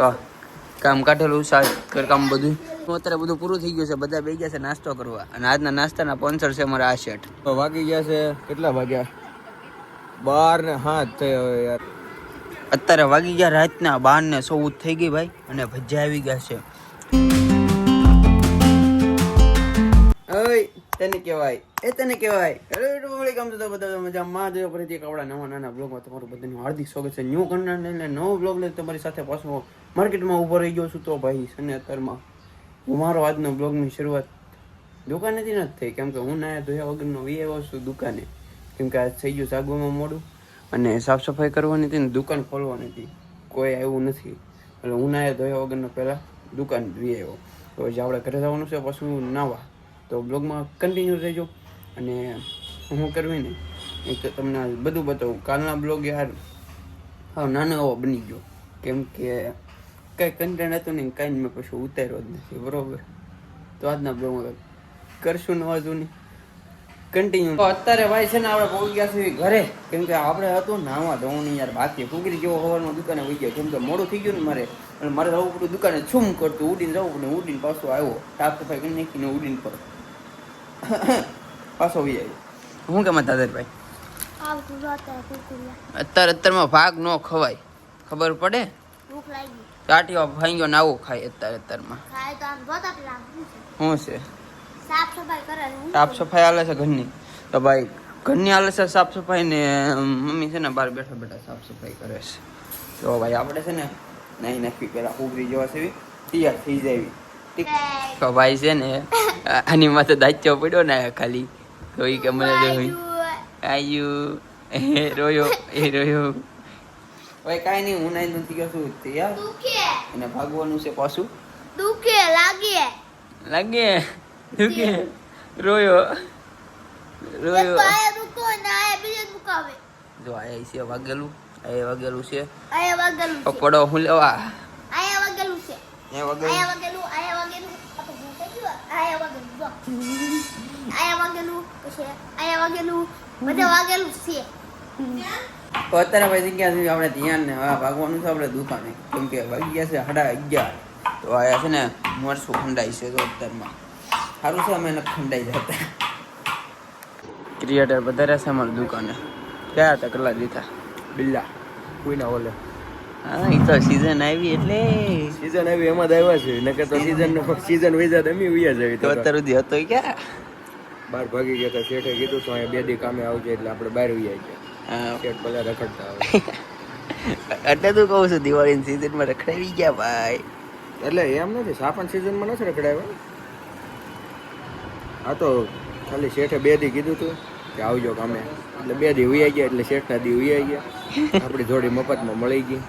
વાહ. કામ કાઢેલું શાક કામ બધું અત્યારે બધું પૂરું થઈ ગયું છે બધા બે ગયા છે નાસ્તો કરવા. અને આજના નાસ્તાના સ્પોન્સર છે અમારા આ શર્ટ વાગી ગયા છે કેટલા વાગ્યા? બાર ને હાથ થયો યાર. અત્યારે વાગી ગયા રાતના બાર ને ચૌદ થઈ ગઈ ભાઈ અને ભજીયા આવી ગયા છે. ઓય તને કહેવાય, એ તને કહેવાય. હેલો યુટ્યુબ કેમ તો બધા મજામાં જો. ફરીથી કપડા નવા નાના બ્લોગમાં તમારું બધાનું હાર્દિક સ્વાગત છે. ન્યૂ કન્ટેન્ટ લઈને નવો બ્લોગ લઈને તમારી સાથે પાછો માર્કેટમાં ઊભો રહી ગયો છું તો ભાઈ, અને અત્યારમાં હું મારો આજનો બ્લોગની શરૂઆત દુકાનેથી નથી થઈ. કેમ કે હું ના ધોયા વગરનો વી આવ્યો છું દુકાને. કેમ કે આજ થઈ ગયું સાગવામાં મોડું, અને સાફ સફાઈ કરવાની હતી ને દુકાન ખોલવાની હતી. કોઈ આવ્યું નથી. એટલે હું ના ધોયા વગરનો પહેલાં દુકાન વી આવ્યો. તો આપણે ઘરે જવાનું છે પછી નાવા. તો બ્લોગમાં કન્ટિન્યુ રહેજો. અને હું કરવી ને એક તમને બધું બતાવું. કાલના બ્લોગ યાર હા, નાનો એવો બની ગયો. કેમ કે કાંઈ કન્ટેન્ટ હતું ને કાંઈ મેં પછી ઉતાર્યો જ નથી, બરોબર? તો આજના બ્લોગમાં કરશું નવા જૂની કન્ટિન્યુ તો અત્યારે ભાઈ છે ને આપણે પહોંચી ગયા છીએ ઘરે. કેમ કે આપણે હતું નાવા ધોવાની યાર, બાકી કુકરી જેવો હોવાનું દુકાને વહી ગયો. કેમ કે મોડું થઈ ગયું ને મારે. અને મારે જવું પડ્યું દુકાને, છૂમ કરતું, ઉડીને જવું પડે ઉડીને પાછું આવ્યો. સાફ સફાઈ કરી નાખીને ઉડીને પર પાછો વહી આવ્યો શું કેમ દાદરભાઈ અત્યારે અત્યારમાં ભાગ ન ખવાય. ખબર પડે? ભૂખ લાગી. કાટીઓ ભાંગ્યો ને આવું ખાય અત્યારે અત્યારમાં. શું છે? સાફ સફાઈ હાલે છે ઘરની. તો ભાઈ ઘરની હાલે છે સાફ સફાઈ ને મમ્મી છે ને બહાર બેઠા બેઠા સાફ સફાઈ કરે છે. તો ભાઈ આપણે છે ને નહીં નક્કી પેલા ઉભરી જવા છે તૈયાર થઈ જાય ઠીક તો ભાઈ છે ને આની માથે દાચ્યો પડ્યો ને ખાલી. તો એ કે મને તો આયુ એ રોયો એ રોયો. ભાઈ કાંઈ નહીં હું નાઈ નથી ગયો છું દુખે. અને ભાગવાનું છે પાછું. દુખે લાગે. લાગે? દુખે? રોયો. રોયો. જો આયા છે વાગેલું. આયા વાગેલું છે. વાગેલું પકડો હું લેવા? આયા વાગેલું છે. એ વાગેલું આયા વાગેલું આયા વાગેલું આ ગયું. આયા પછી આયા છે. અત્યારે આપણે ધ્યાન ને ભાગવાનું છે આપણે દુકાને. કેમ કે વાગી ગયા છે સાડા અગિયાર. તો આયા છે ને મરસું ખંડાઈ છે તો અત્યારમાં. સારું છે અમે એને ખંડાઈ જતા. ક્રિએટર વધારે છે અમારી દુકાને. ક્યાં હતા કલાક દીધા? બિલ્લા. કોઈના ઓલે? હા એ તો સીઝન આવી એટલે. સીઝન આવી એમાં જ આવ્યા છે. નકર તો સીઝન સીઝન વૈઝા અમે ઉયા જવી તો અત્યાર સુધી હતો ક્યાં? બાર ભાગી ગયા તો શેઠે કીધું તો અહીંયા બે દી કામે આવજે એટલે આપણે બહાર ઉયા ગયા શેઠ રખડતા આવે એટલે તું કહું છું દિવાળીની સીઝનમાં રખડાવી ગયા ભાઈ. એટલે એમ નથી સાપણ સિઝનમાં નથી રખડાવ્યો? આ તો ખાલી શેઠે બે દી કીધું તું કે આવજો કામે. એટલે બે દી ઉઈ ગયા એટલે શેઠના દી ઉઈ ગયા. આપણી જોડી મફતમાં મળી ગઈ.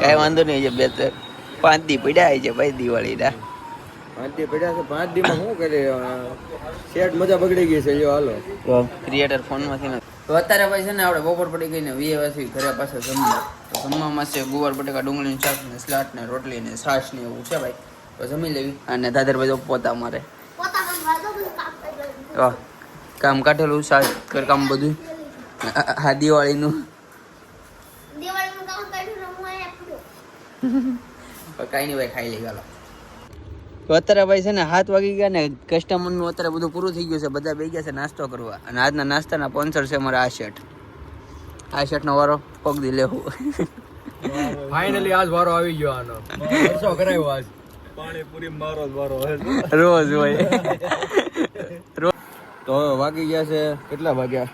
કાંઈ વાંધો નહીં છે બે ત્રણ પાંચ દી પડ્યા છે ભાઈ દિવાળીના પાંચ દી પડ્યા છે પાંચ દીમાં શું કરે સેટ મજા બગડી ગઈ છે જો હાલો. ક્રિએટર ફોનમાંથી ને તો અત્યારે ભાઈ છે ને આપણે બપોર પડી ગઈ ને વીએ વાસી ઘરે પાસે જમવા. તો જમવામાં છે ગુવાર બટેકા ડુંગળીનું શાક ને સ્લાટ ને રોટલી ને છાશ ને એવું છે ભાઈ. તો જમી લેવી. અને દાદરભાઈ તો પોતા મારે કામ કાઢેલું શાક કામ બધું. આ દિવાળીનું દિવાળીનું કામ કર્યું ને હું અહીંયા પડ્યો. પણ કાંઈ નહીં ભાઈ ખાઈ લઈ ગાલો તો અત્યારે ભાઈ છે ને હાથ વાગી ગયા ને કસ્ટમરનું અત્યારે બધું પૂરું થઈ ગયું છે બધા બે ગયા છે નાસ્તો કરવા. અને આજના નાસ્તાના સ્પોન્સર છે અમારા આ શર્ટ આ શર્ટનો વારો પગ દી લેવું. ફાઇનલી આજ વારો આવી ગયો આનો. વર્ષો કરાયો આજ. પાણીપુરી મારો જ વારો રોજ હોય. તો વાગી ગયા છે કેટલા વાગ્યા?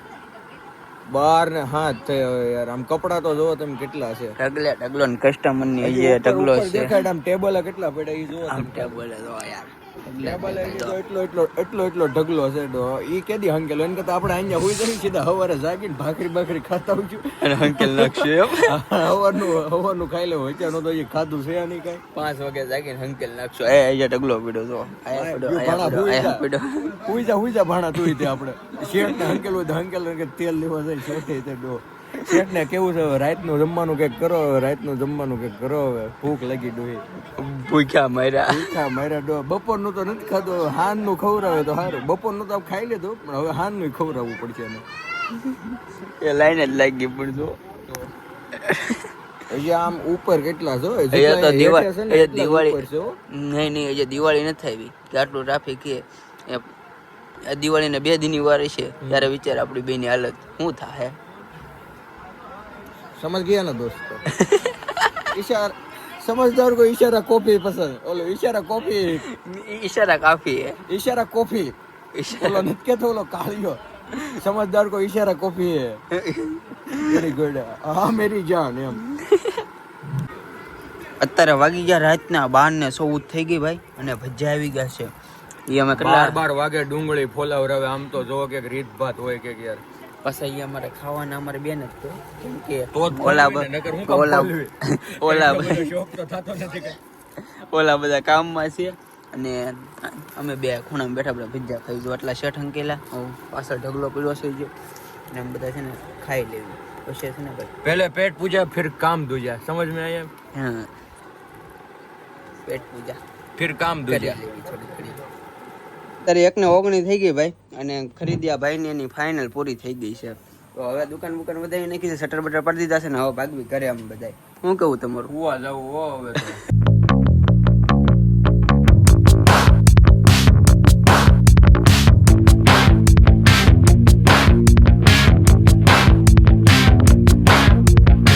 બાર ને હાથ થયો યાર. આમ કપડા તો જોવો તમે કેટલા છે. ઢગલે ઢગલો ને કસ્ટમરની જે ઢગલો છે. આમ ટેબલ કેટલા પડ્યા એ જોવો આમ ટેબલ જોવો યાર. એટલો એટલો એટલો એટલો ઢગલો છે તો ઈ કેદી હંકેલો? એને કરતા આપણે અહીંયા હોય જઈ સીધા હવારે જાગીને ભાખરી ભાખરી ખાતા આવજો અને હંકેલ નાખશે એમ? હવારનું હવારનું ખાઈ લેવું. અત્યારનું તો એ ખાધું છે નહીં કાંઈ. પાંચ વાગે જાગીને હંકેલ નાખશો. એ અહીંયા ઢગલો પીડો પીડો હુઈ જા હુઈ જા ભાણા તે આપણે. શેઠ ને હંકેલ હોય તો હંકેલ તેલ લેવા જાય શેઠે તે ડો. શેઠ ને કેવું છે રાતનું જમવાનું કંઈક કરો હવે રાતનું જમવાનું કંઈક કરો હવે ભૂખ લાગી ડોહી ભૂખ્યા માર્યા. ભૂખ્યા મારા ડો બપોરનું તો નથી ખાધું હાનનું ખવડાવે તો સારું બપોરનું તો ખાઈ લેતો પણ હવે હાનનું ખવડાવવું પડશે એને એ લાઈન જ લાગી પણ જો હજી આમ ઉપર કેટલા છો અહીંયા તો દિવાળી ને દિવાળી. નહીં નહીં હજી દિવાળી નથી આવી. કે આટલું ટ્રાફિક એ દિવાળી દિવાળીને બે દિનની વાર છે. ત્યારે વિચાર આપણી બેની હાલત શું થાય समझ गया ना दोस्तों इशारा समझदार को इशारा कॉफी पसंद ओलो इशारा कॉफी ઈશારા કાફી હે इशारा कॉफी ઓલો નથી કેતો ઓલો કાળિયો સમજદાર કો ઇશારા કોફી હે વેરી ગુડ હા મેરી જાન એમ અત્યારે વાગી ગયા રાતના બાર ને ચૌદ થઈ ગઈ ભાઈ અને ભજીયા આવી ગયા છે એ અમે બાર કેટલા બાર વાગે ડુંગળી ફોલાવરાવે આમ તો જો કે રીત ભાત હોય કે યાર પાછા અહીંયા અમારે ખાવાના અમારે બેન જ કેમ ઓલા ઓલા ઓલા ઓલા બધા કામમાં છે. અને અમે બે ખૂણામાં બેઠા બધા ભીજા ખાઈ જો એટલા શેઠ અંકેલા પાછળ ઢગલો પીડો સુઈ ગયો. અને એમ બધા છે ને ખાઈ લેવું. પછી છે ને ભાઈ પહેલે પેટ પૂજા ફિર કામ દુજા સમજ મેં આયા? હા. પેટ પૂજા. ફિર કામ દુજા અત્યારે એકને ઓગણી થઈ ગઈ ભાઈ, અને ખરીદ્યા ભાઈની એની ફાઇનલ પૂરી થઈ ગઈ છે. તો હવે દુકાન બુકાન વધારી નાખી છે શટર બટર પડી દીધા છે ને હવે ભાગવી ઘરે આમ બધાય. શું કહું તમારું? હોવા જવું હવે